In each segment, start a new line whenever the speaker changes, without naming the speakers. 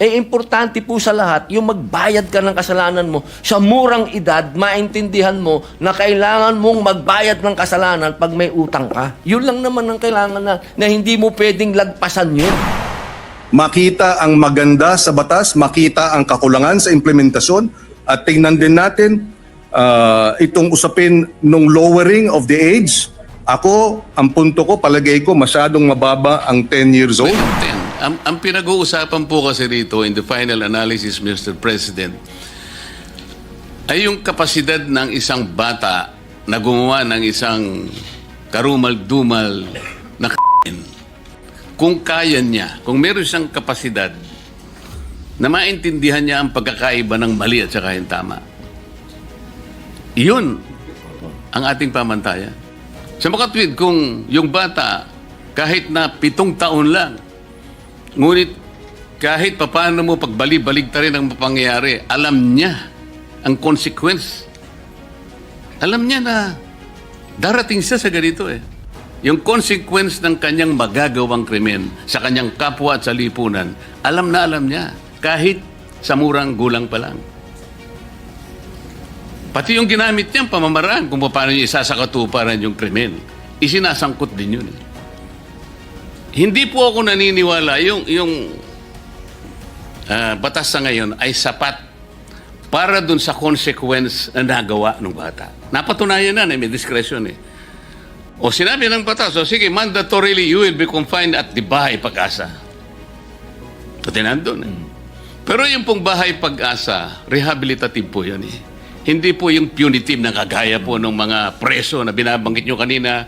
Eh, importante po sa lahat, yung magbayad ka ng kasalanan mo sa murang edad, maintindihan mo na kailangan mong magbayad ng kasalanan pag may utang ka. Yun lang naman ang kailangan na, na hindi mo pwedeng lagpasan yun.
makita ang maganda sa batas, makita ang kakulangan sa implementasyon at tingnan din natin ah, itong usapin nung lowering of the age. Ako, ang punto ko, palagay ko masyadong mababa ang 10 years old.
Ang, ang pinag-uusapan po kasi dito in the final analysis, Mr. President, ay yung kapasidad ng isang bata na gumawa ng isang karumal-dumal na kung kaya niya, kung meron siyang kapasidad na maintindihan niya ang pagkakaiba ng mali at saka yung tama. Iyon ang ating pamantayan. Sa makatwid, kung yung bata, kahit na pitong taon lang, ngunit kahit papaano mo pagbali-balig rin ang mapangyayari, alam niya ang consequence. Alam niya na darating siya sa ganito eh. Yung consequence ng kanyang magagawang krimen sa kanyang kapwa at sa lipunan, alam na alam niya, kahit sa murang gulang pa lang. Pati yung ginamit niyang pamamaraan kung paano niya isasakatuparan yung krimen, isinasangkot din yun. eh. Hindi po ako naniniwala yung, yung ah, batas sa ngayon ay sapat para dun sa consequence na nagawa ng bata. Napatunayan na na may discretion eh. O sinabi ng batas, o sige, mandatorily you will be confined at the bahay pag-asa. Pati nandun eh. Pero yung pong bahay pag-asa, rehabilitative po yan eh. Hindi po yung punitive na kagaya po ng mga preso na binabanggit nyo kanina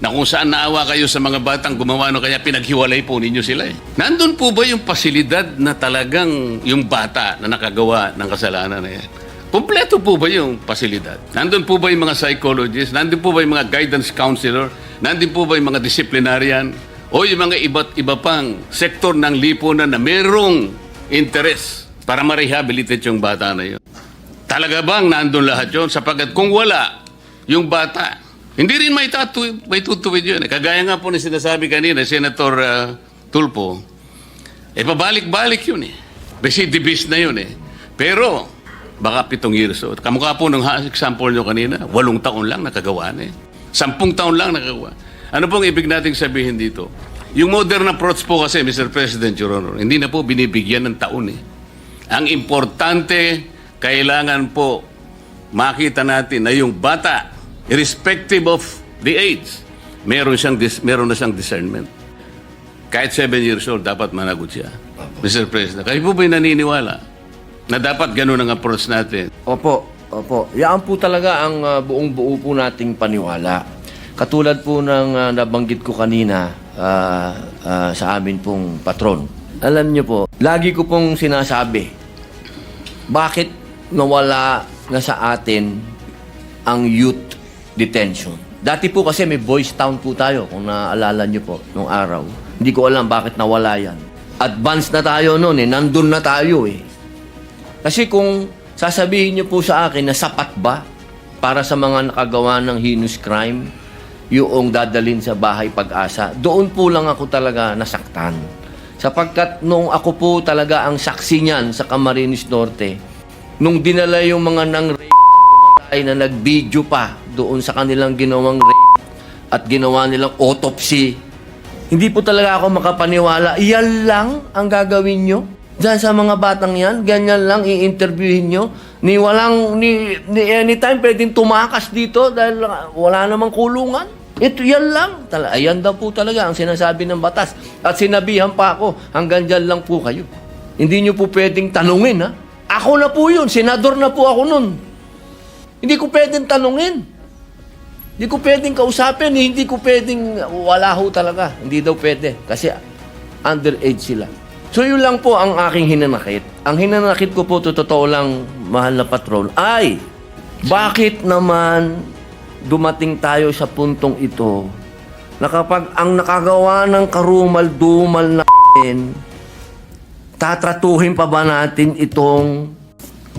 na kung saan naawa kayo sa mga batang gumawa no kaya pinaghiwalay po ninyo sila eh. Nandun po ba yung pasilidad na talagang yung bata na nakagawa ng kasalanan na yan? Kompleto po ba yung pasilidad? Nandun po ba yung mga psychologists? Nandun po ba yung mga guidance counselor? Nandun po ba yung mga disciplinarian? O yung mga iba't iba pang sektor ng lipunan na merong interest para ma-rehabilitate yung bata na yun? Talaga bang nandun lahat yun? Sapagkat kung wala, yung bata, hindi rin may, tatu- may tutuwid yun. Kagaya nga po na sinasabi kanina, Senator uh, Tulpo, eh pabalik-balik yun eh. Recidivist na yun eh. Pero, baka pitong years old. Kamukha po nung example nyo kanina, walong taon lang nakagawa na eh. Sampung taon lang nakagawa. Ano pong ibig nating sabihin dito? Yung modern approach po kasi, Mr. President, Your Honor, hindi na po binibigyan ng taon eh. Ang importante, kailangan po makita natin na yung bata, irrespective of the age, meron, siyang dis- meron na siyang discernment. Kahit 7 years old, dapat managot siya. Mr. President, kayo po ba'y naniniwala na dapat ganun ang approach natin?
Opo, opo. Yan po talaga ang uh, buong buo po nating paniwala. Katulad po ng uh, nabanggit ko kanina uh, uh, sa amin pong patron. Alam niyo po, lagi ko pong sinasabi, bakit nawala na sa atin ang youth detention? Dati po kasi may boys town po tayo, kung naaalala niyo po, nung araw. Hindi ko alam bakit nawala yan. Advance na tayo noon eh, nandun na tayo eh. Kasi kung sasabihin niyo po sa akin na sapat ba para sa mga nakagawa ng heinous crime yung dadalin sa bahay pag-asa, doon po lang ako talaga nasaktan. Sapagkat nung ako po talaga ang saksi niyan sa Camarines Norte, nung dinala yung mga nang ay na nag-video pa doon sa kanilang ginawang rape at ginawa nilang autopsy, hindi po talaga ako makapaniwala. Iyan lang ang gagawin nyo? Diyan sa mga batang yan, ganyan lang i-interviewin nyo. Ni walang, ni, ni anytime pwedeng tumakas dito dahil wala namang kulungan. Ito, yan lang. Tala, ayan daw po talaga ang sinasabi ng batas. At sinabihan pa ako, hanggang dyan lang po kayo. Hindi nyo po pwedeng tanungin, ha? Ako na po yun, senador na po ako nun. Hindi ko pwedeng tanungin. Hindi ko pwedeng kausapin, eh. hindi ko pwedeng wala ho talaga. Hindi daw pwede kasi underage sila. So yun lang po ang aking hinanakit. Ang hinanakit ko po, to totoo lang, mahal na patrol, ay bakit naman dumating tayo sa puntong ito na kapag ang nakagawa ng karumal-dumal na tatratuhin pa ba natin itong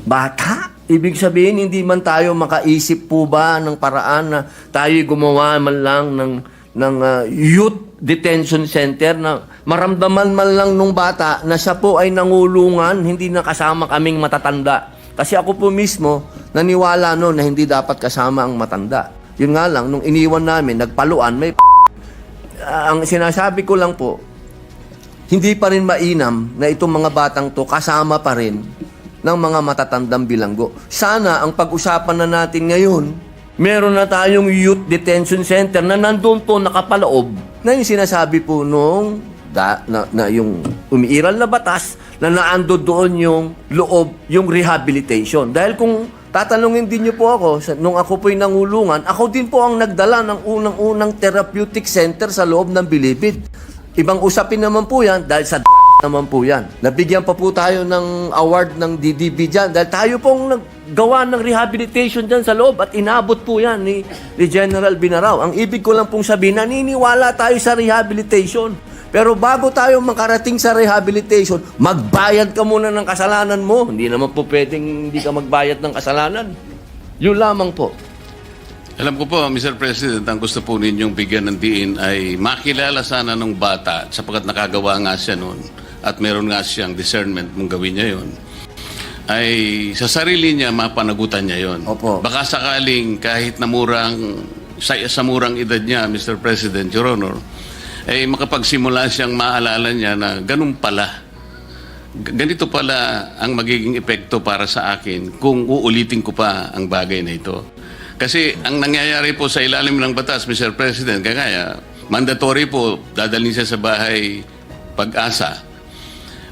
bata? Ibig sabihin, hindi man tayo makaisip po ba ng paraan na tayo gumawa man lang ng, ng ah, youth detention center na maramdaman man lang nung bata na siya po ay nangulungan, hindi na kasama kaming matatanda. Kasi ako po mismo, naniwala noon na hindi dapat kasama ang matanda. Yun nga lang, nung iniwan namin, nagpaluan, may Ah, ang sinasabi ko lang po, hindi pa rin mainam na itong mga batang to kasama pa rin ng mga matatandang bilanggo. Sana ang pag-usapan na natin ngayon, meron na tayong youth detention center na nandun po nakapaloob na yung sinasabi po nung da, na, na yung umiiral na batas na naando doon yung loob, yung rehabilitation. Dahil kung tatanungin din niyo po ako, sa, nung ako po'y nangulungan, ako din po ang nagdala ng unang-unang therapeutic center sa loob ng Bilibid. Ibang usapin naman po yan dahil sa naman po yan. Nabigyan pa po tayo ng award ng DDB dyan dahil tayo pong naggawa ng rehabilitation dyan sa loob at inabot po yan ni, ni General Binaraw. Ang ibig ko lang pong sabihin, naniniwala tayo sa rehabilitation. Pero bago tayo makarating sa rehabilitation, magbayad ka muna ng kasalanan mo. Hindi naman po pwedeng hindi ka magbayad ng kasalanan. Yun lamang po.
Alam ko po, Mr. President, ang gusto po ninyong bigyan ng diin ay makilala sana nung bata sapagkat nakagawa nga siya noon at meron nga siyang discernment mong gawin niya yon ay sa sarili niya mapanagutan niya yon.
Opo.
Baka sakaling kahit na murang sa, sa murang edad niya, Mr. President, Your Honor, ay makapagsimula siyang maalala niya na ganun pala. Ganito pala ang magiging epekto para sa akin kung uulitin ko pa ang bagay na ito. Kasi ang nangyayari po sa ilalim ng batas, Mr. President, kagaya, mandatory po, dadalhin siya sa bahay pag-asa.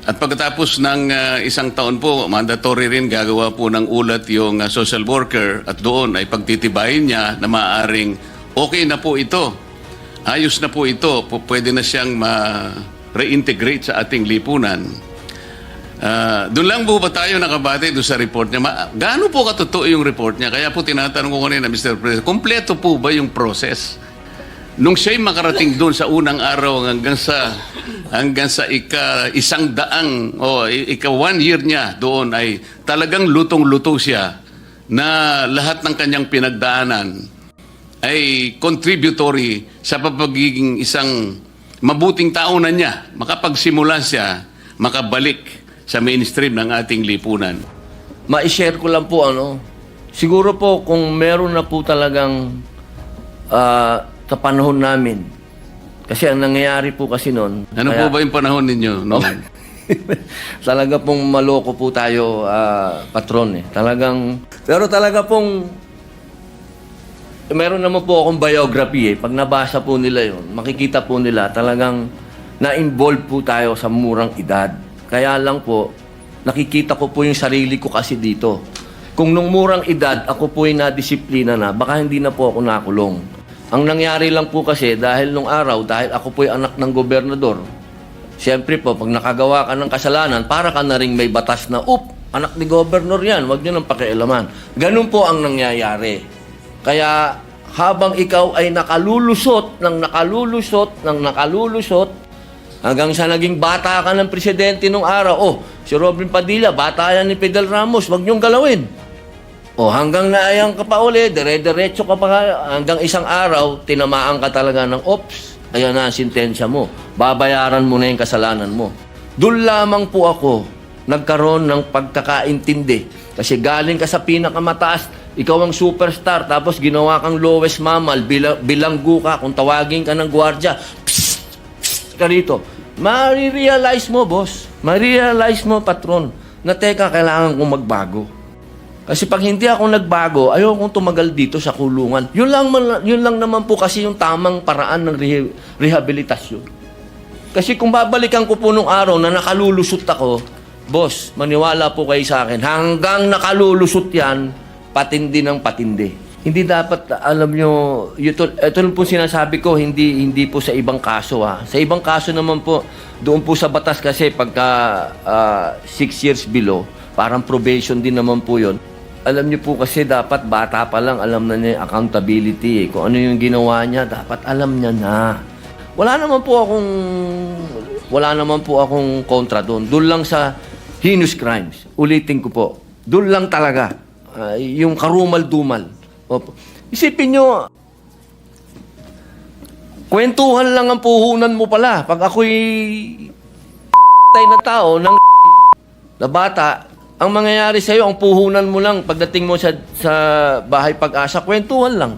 At pagkatapos ng ah, isang taon po, mandatory rin gagawa po ng ulat yung ah, social worker at doon ay pagtitibayin niya na maaaring okay na po ito. Ayos na po ito. Pwede na siyang ma-reintegrate sa ating lipunan. Ah, doon lang po ba tayo nakabate doon sa report niya? Ma- gaano po katotoo yung report niya? Kaya po tinatanong ko kanina, Mr. President, kompleto po ba yung process? Nung siya'y makarating doon sa unang araw hanggang sa hanggang sa ika isang daang o i- ika one year niya doon ay talagang lutong-luto siya na lahat ng kanyang pinagdaanan ay contributory sa papagiging isang mabuting tao na niya. Makapagsimula siya, makabalik sa mainstream ng ating lipunan.
ma-share ko lang po ano. Siguro po kung meron na po talagang ah, sa panahon namin. Kasi ang nangyayari po kasi noon.
Ano po ba yung panahon ninyo? No?
talaga pong maloko po tayo, ah, patron eh. Talagang, pero talaga pong, meron naman po akong biography eh. Pag nabasa po nila yon makikita po nila talagang na-involve po tayo sa murang edad. Kaya lang po, nakikita ko po yung sarili ko kasi dito. Kung nung murang edad, ako po ay nadisiplina na, baka hindi na po ako nakulong. Ang nangyari lang po kasi, dahil nung araw, dahil ako po ay anak ng gobernador, Siyempre po, pag nakagawa ka ng kasalanan, para ka na rin may batas na, up, anak ni governor yan, wag nyo nang pakialaman. Ganun po ang nangyayari. Kaya habang ikaw ay nakalulusot, ng nakalulusot, ng nakalulusot, hanggang sa naging bata ka ng presidente nung araw, oh, si Robin Padilla, bata yan ni Fidel Ramos, wag nyong galawin. O hanggang naayang ka pa uli, dire-diretso ka pa, hanggang isang araw, tinamaan ka talaga ng ops. Ayan na ang sintensya mo. Babayaran mo na yung kasalanan mo. Doon lamang po ako nagkaroon ng pagkakaintindi. Kasi galing ka sa pinakamataas, ikaw ang superstar, tapos ginawa kang lowest mammal, bila, bilanggo ka, kung tawagin ka ng gwardya, psst, psst ka rito. Marirealize mo, boss. Marirealize mo, patron, na teka, kailangan kong magbago. Kasi pag hindi ako nagbago, ayaw kong tumagal dito sa kulungan. Yun lang, yun lang naman po kasi yung tamang paraan ng rehe- rehabilitasyon. Kasi kung babalikan ko po nung araw na nakalulusot ako, boss, maniwala po kayo sa akin, hanggang nakalulusot yan, patindi ng patindi. Hindi dapat, alam nyo, ito, ito po sinasabi ko, hindi, hindi po sa ibang kaso ha. Sa ibang kaso naman po, doon po sa batas kasi pagka ah, six years below, parang probation din naman po yon. Alam niyo po kasi dapat bata pa lang alam na niya yung accountability eh. Kung ano yung ginawa niya, dapat alam niya na. Wala naman po akong wala naman po akong kontra doon. Doon lang sa heinous crimes. Ulitin ko po. Doon lang talaga. Ah, yung karumal-dumal. Opo. Isipin nyo, Kwentuhan lang ang puhunan mo pala. Pag ako'y tay na tao ng na bata, ang mangyayari sa'yo, ang puhunan mo lang pagdating mo sa, sa bahay pag-asa, kwentuhan lang.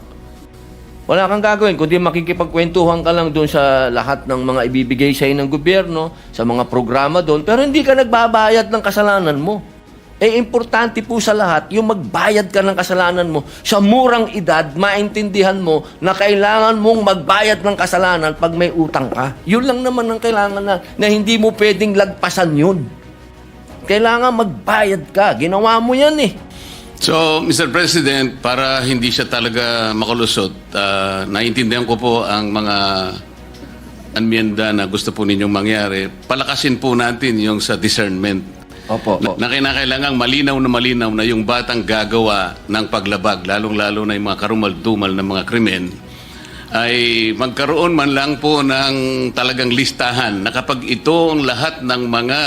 Wala kang gagawin, kundi makikipagkwentuhan ka lang doon sa lahat ng mga ibibigay sa'yo ng gobyerno, sa mga programa doon, pero hindi ka nagbabayad ng kasalanan mo. Eh, importante po sa lahat, yung magbayad ka ng kasalanan mo. Sa murang edad, maintindihan mo na kailangan mong magbayad ng kasalanan pag may utang ka. Yun lang naman ang kailangan na, na hindi mo pwedeng lagpasan yun. Kailangan magbayad ka. Ginawa mo yan eh.
So, Mr. President, para hindi siya talaga makalusot, ah, naiintindihan ko po ang mga anmiyenda na gusto po ninyong mangyari. Palakasin po natin yung sa discernment.
Opo.
Na, na kinakailangang malinaw na malinaw na yung batang gagawa ng paglabag, lalong-lalo na yung mga karumal-dumal na mga krimen, ay magkaroon man lang po ng talagang listahan na kapag ito ang lahat ng mga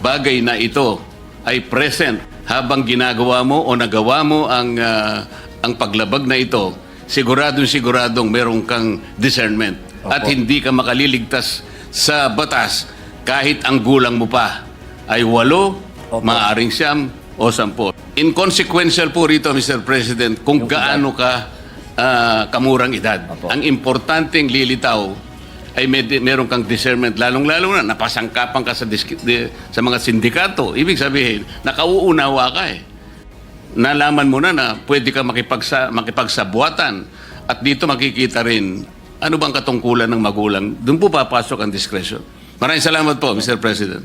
bagay na ito ay present habang ginagawa mo o nagawa mo ang, ah, ang paglabag na ito, siguradong siguradong meron kang discernment at hindi ka makaliligtas sa batas kahit ang gulang mo pa ay walo,
Opo.
maaaring siyam o sampo. Inconsequential po rito, Mr. President, kung gaano ka ah, kamurang edad.
Opo.
Ang importanteng lilitaw ay may, meron kang discernment, lalong-lalo na napasangkapan ka sa, disk- di- sa mga sindikato. Ibig sabihin, nakauunawa ka eh. Nalaman mo na na pwede ka makipagsa, makipagsabuatan at dito makikita rin ano bang katungkulan ng magulang. Doon po papasok ang discretion. Maraming salamat po, Mr. President.